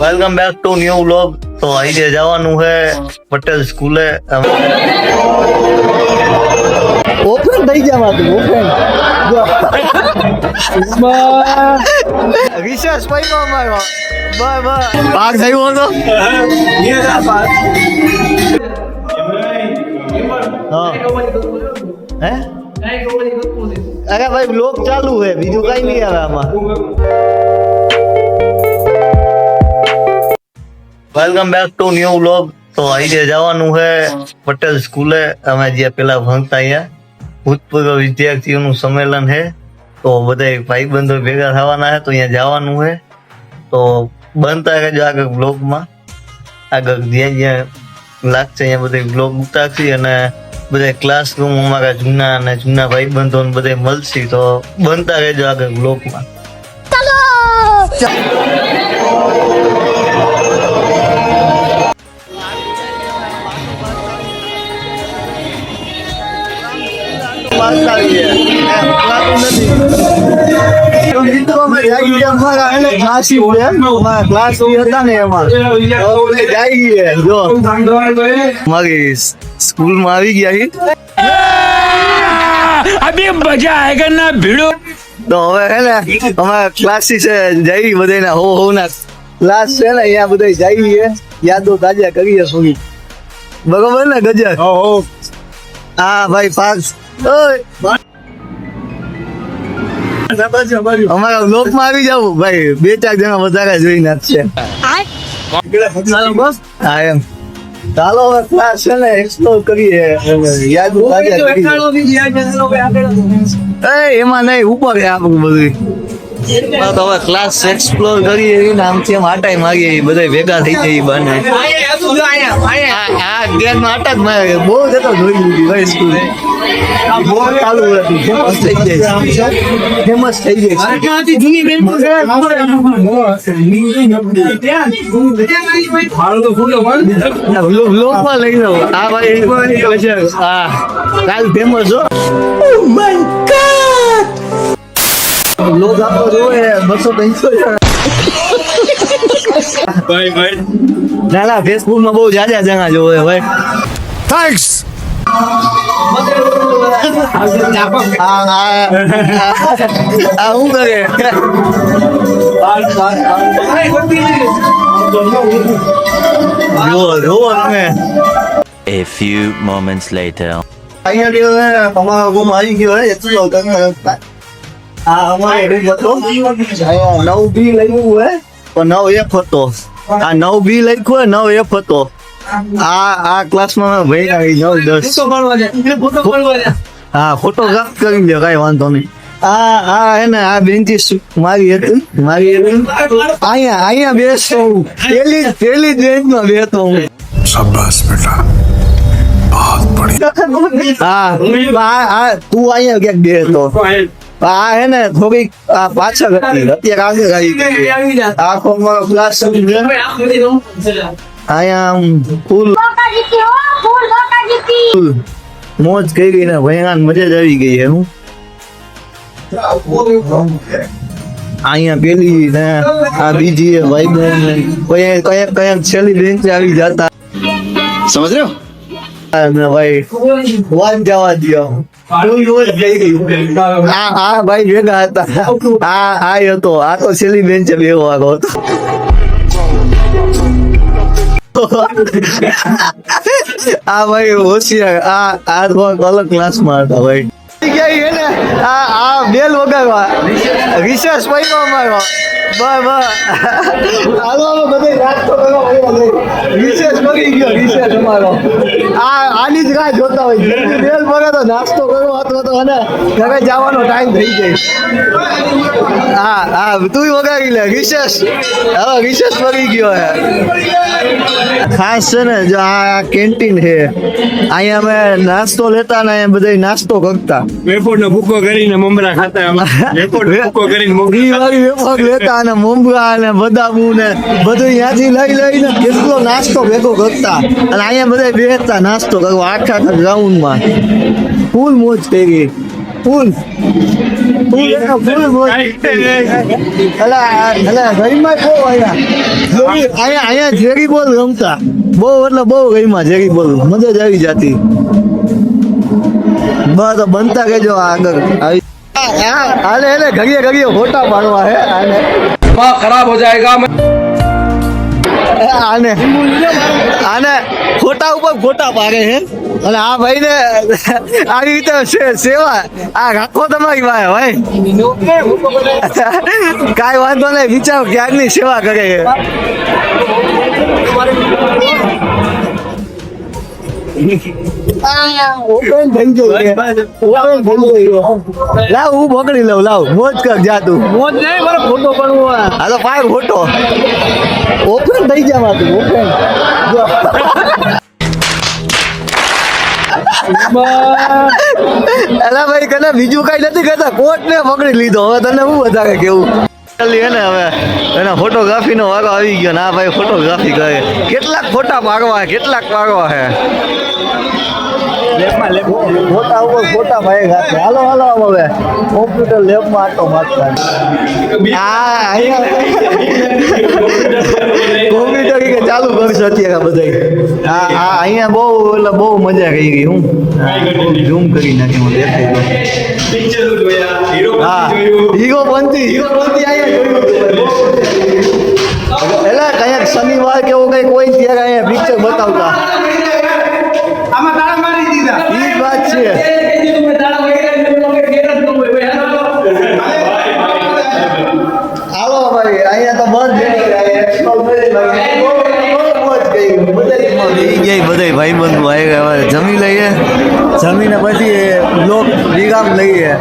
Welcome back to new vlog તો આજે જવાનું છે પટેલ સ્કૂલે. ઓપન થઈ ગયા તું ઓપન વિશેષ પૈકો અમારો. બાય બાય પાક થયો હતો? હે. અરે ભાઈ બ્લોક ચાલુ છે. બીજું કઈ નહીં આવે આમાં. Welcome back to new vlog તો આજે જવાનું છે. પટેલ સ્કૂલે. અમે જે પેલા ભણતા અહીંયા. ભૂતપૂર્વ વિદ્યાર્થીઓનું સંમેલન છે. તો બધા ભાઈબંધો ભેગા થવાના છે. તો અહીંયા જવાનું છે. તો બનતા રહેજો આગળ બ્લોગમાં આગળ જ્યાં જ્યાં લાગશે અહીંયા બધા બ્લોગ ઉતારશી અને બધા ક્લાસરૂમ અમારા જૂના અને જૂના ભાઈબંધો બધા મળશે. તો બનતા રહેજો આગળ બ્લોગમાં અમારા એને ક્લાસી હોય જાય ગયા ના હો હો ના. ક્લાસ છે ને અહીંયા બધા જઈએ. યાદો તાજા કરીએ સુધી બરોબર ને ગજર? હા ભાઈ પાસ. અમારા લોકમાં આવી જાવ ભાઈ બે ચાર જણા વધારે જોઈ નાખશે. હા એમ. ચાલો હવે ક્લાસ છે ને એક્સપ્લોર કરીએ. યાદ એ એમાં નહીં ઉપર આપણું બધું તો હવે ક્લાસ એક્સપ્લોર કરીએ એવી ને આમથી આમ આટાઈ મારીએ બધા ભેગા થઈ જાય બને આ ગેમ આટા જ મારે. બહુ જતો જોઈ લીધી ભાઈ સ્કૂલ મોર બસો ત્રણસો ભાઈ ના ના ફેસબુકમાં બહુ જાજા જણા જોવે ભાઈ. થેન્ક્સ આ આ આ શું કરે જુઓ જુઓ તમે A few moments later. અહીંયા જે હવે અમારો રૂમ આવી ગયો હે એટલો તમે આ અમારો રૂમ હતો અહીંયા નવ બી લખ્યું હે તો નવ એફ હતો આ નવ બી લખ્યું હે નવ એફ હતો આ આ ક્લાસમાં ભાઈ આવી જાવ દસ. હા ફોટોગ્રાફ કરી લ્યો કઈ વાંધો નહીં. આ આ એને આ બેન્ચીસ મારી હતી મારી અહીંયા અહીંયા બેસતો હું. પેલી પેલી જ બેન્ચમાં બેસતો હું. શાબાશ બેટા. તું અહીંયા ક્યાંક બેસતો. આ હે ને થોડીક આ પાછળ અત્યારે આગળ I am cool. મોજ કઈ ગઈ ને ભયાન મજા જ આવી ગઈ એનું. અહીંયા પેલી ને આ બીજી ભાઈ બહેન ને કયા કયા કયા છેલ્લી બેંચ આવી જતા. સમજ રહ્યો? ભાઈ વાન જવા દો આ ભાઈ ભેગા હતા. આ આ હતો. આ તો છેલ્લી બેન્ચ બેવો આગો હતો. આ ભાઈ હોશિયાર, આ આ થોડાક અલગ ક્લાસમાં હતા ભાઈ. આ આ બેલ વગાડવા. રિસર્ચ પૈસા મારવા. બસ બસ. હાલો હવે બધે નાસ્તો કરવા રિસર્ચ ગયો રિસર્ચ અમારો. આ આની જ રાહ જોતા હોય જલ્દી બેલ ભરે તો નાસ્તો કરો અથવા તો અને ઘરે જવાનો ટાઈમ થઈ જાય. હા હા તું વગાડી લે રિસર્ચ હવે રિસર્ચ પડી ગયો હે. ખાસ છે ને જો આ કેન્ટીન છે. અહીંયા અમે નાસ્તો લેતા ને અહીંયા બધા નાસ્તો કરતા. વેફર નો ભૂકો કરીને મમરા ખાતા વેફર નો ભૂકો કરીને ઈ વાળી વેફર લેતા અને મમરા અને બદામુ ને બધું ત્યાંથી લઈ લઈને કેટલો નાસ્તો ભેગો ગોતતા. અને અહીંયા બધા બેસતા નાસ્તો કરવા આઠ આઠ ગ્રાઉન્ડમાં. ફૂલ મોજ કરી. ફૂલ. ફૂલ ફૂલ મોજ અલા અલા ગરીમાં બહુ અહીંયા? અહીંયા અહીંયા ઝેરી બોલ રમતા. બહુ એટલે બહુ ગઈમાં ઝેરી બોલ. મજા જ આવી જતી. બસ બનતા કહેજો આગળ. આવી હાલે એટલે ઘડીએ ઘડીએ ફોટા પાડવા હે આને ખરાબ હો જાયગા. આને આને ખોટા ઉપર ખોટા પાડે હે અને આ ભાઈ ને આવી રીતે સેવા, આ રાખો તમારી વાય ભાઈ. કાંઈ વાંધો નહીં, વિચાર ક્યારની સેવા કરે છે. ઓપન થઈ ગયું. ઓપન. ભાઈ કને બીજું કઈ નથી કરતા કોટ ને પકડી લીધો હવે તને હું વધારે કેવું ને હવે એના ફોટોગ્રાફી નો વારો આવી ગયો ના ભાઈ ફોટોગ્રાફી કરે કેટલાક ફોટા પાડવા કેટલાક પાડવા હે ફોટા ઉપર ફોટા ભાઈ સાથે હાલો હાલો હવે. કોમ્પ્યુટર લેબમાં આટો મારતા. હા અહીંયા કોમ્પ્યુટર કે ચાલુ કરશો અત્યારે બધા હા હા અહીંયા બહુ એટલે બહુ મજા કરી ગઈ હું. ઝૂમ કરી નાખી હું દેખાઈ હા. હીરો પંથી હીરો પંથી અહીંયા જોયું. એટલે કંઈક શનિવાર કે એવું કંઈક હોય ત્યારે અહીંયા પિક્ચર બતાવતા ઈ જ વાત છે હાલો ભાઈ અહીંયા તો બંધ છે. અહીંયા explore કરી ભાઈ. બહુ- બહુ મોજ કરી. બધાય ગયા બધાય ભાઈબંધો આવ્યા. જમી લઈએ જમીને પછી બ્લોક વિરામ લઈએ